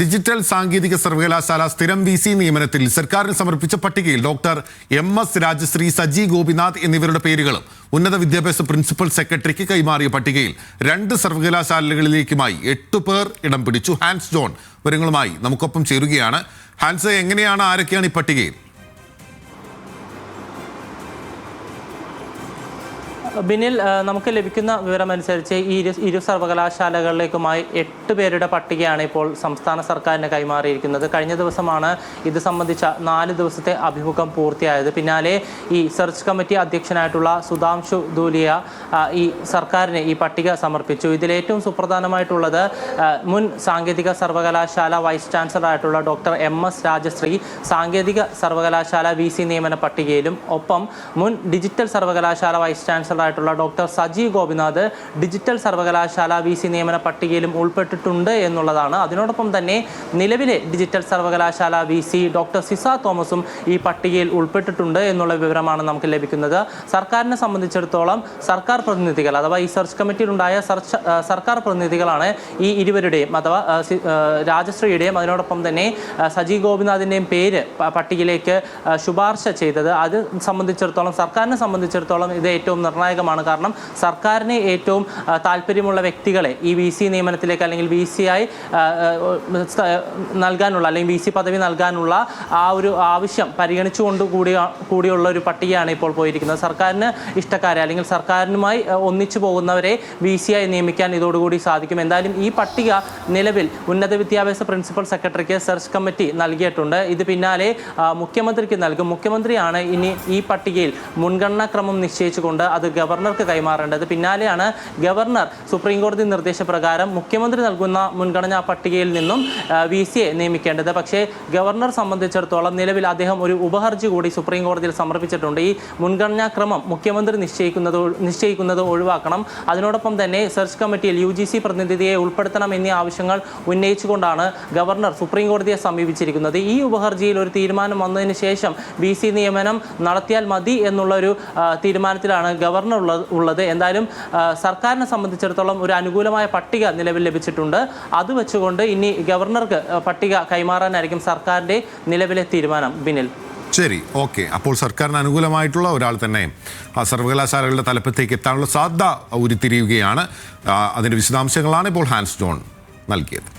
Digital സാങ്കേതിക സർവകലാശാല സ്ഥിരം വി സി നിയമനത്തിൽ സർക്കാരിന് സമർപ്പിച്ച പട്ടികയിൽ doctor M S Rajashree Saji Gopinath എന്നിവരുടെ പേരുകളും ഉന്നത വിദ്യാഭ്യാസ പ്രിൻസിപ്പൽ സെക്രട്ടറിക്ക് കൈമാറിയ പട്ടികയിൽ രണ്ട് സർവകലാശാലകളിലേക്കുമായി എട്ട് പേർ ഇടം പിടിച്ചു. ഹാൻസ് ജോൺ വിവരങ്ങളുമായി നമുക്കൊപ്പം ചേരുകയാണ്. ഹാൻസ് എങ്ങനെയാണ് ആരൊക്കെയാണ് ഈ പട്ടികയിൽ? ബിനിൽ നമുക്ക് ലഭിക്കുന്ന വിവരമനുസരിച്ച് ഈ ഇരു ഇരു സർവകലാശാലകളിലേക്കുമായി എട്ട് പേരുടെ പട്ടികയാണ് ഇപ്പോൾ സംസ്ഥാന സർക്കാരിന് കൈമാറിയിരിക്കുന്നത്. കഴിഞ്ഞ ദിവസമാണ് ഇത് സംബന്ധിച്ച നാല് ദിവസത്തെ അഭിമുഖം പൂർത്തിയായത്. പിന്നാലെ ഈ സെർച്ച് കമ്മിറ്റി അധ്യക്ഷനായിട്ടുള്ള സുധാംശു ദൂലിയ ഈ സർക്കാരിന് ഈ പട്ടിക സമർപ്പിച്ചു. ഇതിൽ ഏറ്റവും സുപ്രധാനമായിട്ടുള്ളത് മുൻ സാങ്കേതിക സർവകലാശാല വൈസ് ചാൻസലർ ആയിട്ടുള്ള ഡോക്ടർ എം എസ് രാജശ്രീ സാങ്കേതിക സർവകലാശാല വി സി നിയമന പട്ടികയിലും ഒപ്പം മുൻ ഡിജിറ്റൽ സർവകലാശാല വൈസ് ചാൻസലറായിട്ടുള്ള ഡോക്ടർ സജി ഗോപിനാഥ് ഡിജിറ്റൽ സർവകലാശാല വി സി നിയമന പട്ടികയിലും ഉൾപ്പെട്ടിട്ടുണ്ട് എന്നുള്ളതാണ്. അതിനോടൊപ്പം തന്നെ നിലവിലെ ഡിജിറ്റൽ സർവകലാശാല വി സി ഡോക്ടർ സിസ തോമസും ഈ പട്ടികയിൽ ഉൾപ്പെട്ടിട്ടുണ്ട് എന്നുള്ള വിവരമാണ് നമുക്ക് ലഭിക്കുന്നത്. സർക്കാരിനെ സംബന്ധിച്ചിടത്തോളം സർക്കാർ പ്രതിനിധികൾ അഥവാ ഈ സെർച്ച് കമ്മിറ്റിയിലുണ്ടായ സെർച്ച് സർക്കാർ പ്രതിനിധികളാണ് ഈ ഇരുവരുടെയും അഥവാ രാജശ്രീയുടെയും അതിനോടൊപ്പം തന്നെ സജി ഗോപിനാഥിന്റെയും പേര് പട്ടികയിലേക്ക് ശുപാർശ ചെയ്തത്. അത് സംബന്ധിച്ചിടത്തോളം സർക്കാരിനെ സംബന്ധിച്ചിടത്തോളം ഇത് ഏറ്റവും നിർണായകമാണ്. കാരണം സർക്കാരിന് ഏറ്റവും താല്പര്യമുള്ള വ്യക്തികളെ ഈ വി സി നിയമനത്തിലേക്ക് അല്ലെങ്കിൽ വി സി ആയി നൽകാനുള്ള അല്ലെങ്കിൽ വി സി പദവി നൽകാനുള്ള ആ ഒരു ആവശ്യം പരിഗണിച്ചുകൊണ്ട് കൂടി കൂടിയുള്ള ഒരു പട്ടികയാണ് ഇപ്പോൾ പോയിരിക്കുന്നത്. സർക്കാരിന് ഇഷ്ടക്കാരെ അല്ലെങ്കിൽ സർക്കാരിനുമായി ഒന്നിച്ചു പോകുന്നവരെ വി സി ആയി നിയമിക്കാൻ ഇതോടുകൂടി സാധിക്കും. എന്തായാലും ഈ പട്ടിക നിലവിൽ ഉന്നത വിദ്യാഭ്യാസ പ്രിൻസിപ്പൽ സെക്രട്ടറിക്ക് സെർച്ച് കമ്മിറ്റി നൽകിയിട്ടുണ്ട്. ഇത് പിന്നാലെ മുഖ്യമന്ത്രിക്ക് നൽകും. മുഖ്യമന്ത്രിയാണ് ഇനി ഈ പട്ടികയിൽ മുൻഗണനാക്രമം നിശ്ചയിച്ചുകൊണ്ട് അത് ഗവർണർക്ക് കൈമാറേണ്ടത്. പിന്നാലെയാണ് ഗവർണർ സുപ്രീം കോടതി നിർദ്ദേശപ്രകാരം മുഖ്യമന്ത്രി നൽകുന്ന മുൻഗണനാ പട്ടികയിൽ നിന്നും വി സി എ നിയമിക്കേണ്ടത്. പക്ഷേ ഗവർണർ സംബന്ധിച്ചിടത്തോളം നിലവിൽ അദ്ദേഹം ഒരു ഉപഹർജി കൂടി സുപ്രീം കോടതിയിൽ സമർപ്പിച്ചിട്ടുണ്ട്. ഈ മുൻഗണനാ ക്രമം മുഖ്യമന്ത്രി നിശ്ചയിക്കുന്നത് നിശ്ചയിക്കുന്നത് ഒഴിവാക്കണം. അതിനോടൊപ്പം തന്നെ സെർച്ച് കമ്മിറ്റിയിൽ യു ജി സി പ്രതിനിധിയെ ഉൾപ്പെടുത്തണം എന്നീ ആവശ്യങ്ങൾ ഉന്നയിച്ചുകൊണ്ടാണ് ഗവർണർ സുപ്രീം കോടതിയെ സമീപിച്ചിരിക്കുന്നത്. ഈ ഉപഹർജിയിൽ ഒരു തീരുമാനം വന്നതിന് ശേഷം വി സി നിയമനം നടത്തിയാൽ മതി എന്നുള്ള ഒരു തീരുമാനത്തിലാണ് ഗവർണർ ഉള്ളത് ഉള്ളത്. എന്തായാലും സർക്കാരിനെ സംബന്ധിച്ചിടത്തോളം ഒരു അനുകൂലമായ പട്ടിക നിലവിൽ ലഭിച്ചിട്ടുണ്ട്. അത് വെച്ചുകൊണ്ട് ഇനി ഗവർണർക്ക് പട്ടിക കൈമാറാനായിരിക്കും സർക്കാരിന്റെ നിലവിലെ തീരുമാനം. ബിനിൽ. ശരി ഓക്കെ. അപ്പോൾ സർക്കാരിന് അനുകൂലമായിട്ടുള്ള ഒരാൾ തന്നെ ആ സർവകലാശാലകളുടെ തലപ്പത്തേക്ക് എത്താനുള്ള സാധ്യത ഉരുത്തിരിയുകയാണ്. അതിന്റെ വിശദാംശങ്ങളാണ് ഇപ്പോൾ ഹാൻസ് ജോൺ നൽകിയത്.